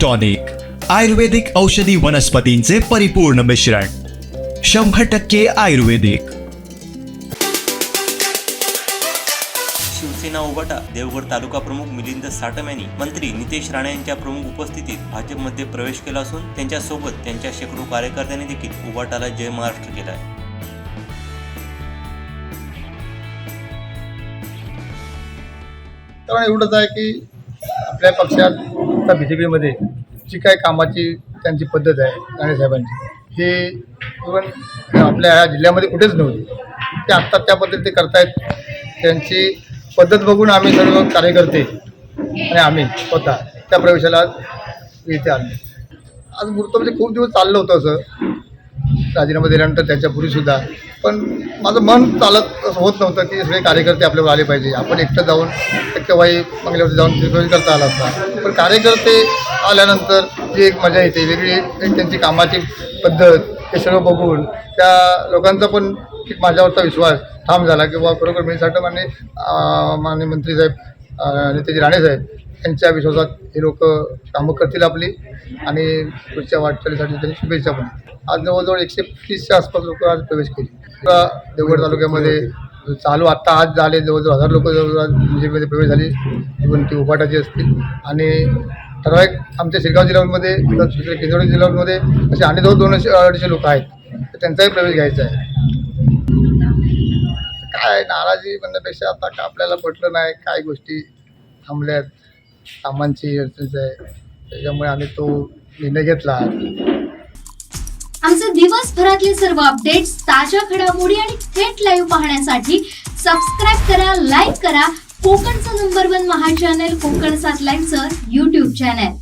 Tonic आयुर्वेदिक औषधी वनस्पतींचे परिपूर्ण मिश्रण. शंभर टक्के आयुर्वेदिक. शिवसेना उभाटा देवगड तालुका प्रमुख मिलिंद साटम यांनी मंत्री नितेश राणे यांच्या प्रमुख उपस्थितीत भाजपमध्ये प्रवेश केला असून त्यांच्यासोबत त्यांच्या शेकडो कार्यकर्त्यांनी देखील उभाटाला जय महाराष्ट्र केला आहे एवढंच आहे की आपल्या पक्षात आता बी जे पीमध्ये जी काय कामाची त्यांची पद्धत आहे राणेसाहेबांची हे इव्हन आपल्या ह्या जिल्ह्यामध्ये कुठेच नव्हती. ते आत्ता त्या पद्धतीने करतायत. त्यांची पद्धत बघून आम्ही सर्व कार्यकर्ते आणि आम्ही स्वतः त्या प्रवेशाला येते इथे आलो. आज मृत म्हणजे खूप दिवस चाललं होतं असं. राजीनामा दिल्यानंतर त्याच्यापूर्वीसुद्धा पण माझं मन चालत असं होत नव्हतं की सगळे कार्यकर्ते आपल्यावर आले पाहिजे. आपण एकटं जाऊन टक्केवारी बंगल्यावरती जाऊन तिथे करता आला असता. पण कार्यकर्ते आल्यानंतर जी एक मजा येते वेगळी त्यांची कामाची पद्धत हे सगळं बघून त्या लोकांचा पण एक माझ्यावरचा विश्वास ठाम झाला की बाबा खरोखर मी साठं मान्य माननीय मंत्री साहेब नेतेजी राणे साहेब यांच्या विश्वासात हे लोक कामं करतील आपली आणि पुढच्या वाटचालीसाठी त्यांनी शुभेच्छा पण आज जवळजवळ एकशे तीसच्या आसपास लोक आज प्रवेश केले देवगड तालुक्यामध्ये चालू आत्ता आज झाले जवळजवळ हजार लोक जवळजवळ बीजेपीमध्ये प्रवेश झाले इव्हन ती उपाटाची असतील आणि ठराविक आमच्या शिरगाव जिल्ह्यामध्ये दुसऱ्या किंजवडी जिल्ह्यामध्ये असे आणि जवळ दोनशे अडीचशे लोक आहेत तर त्यांचाही प्रवेश घ्यायचा आहे काय नाराजी म्हणण्यापेक्षा आता का आपल्याला पटलं नाही काय गोष्टी थांबल्यात कामांची अडचणीच आहे त्याच्यामुळे आम्ही तो निर्णय घेतला. आमचे दिवसभरातले सर्व अपडेट्स ताज्या घडामोडी आणि थेट लाईव्ह पाहण्यासाठी सबस्क्राईब करा लाईक करा. कोकणचं नंबर वन महा चॅनल कोकण सात लाईनचं युट्यूब चॅनल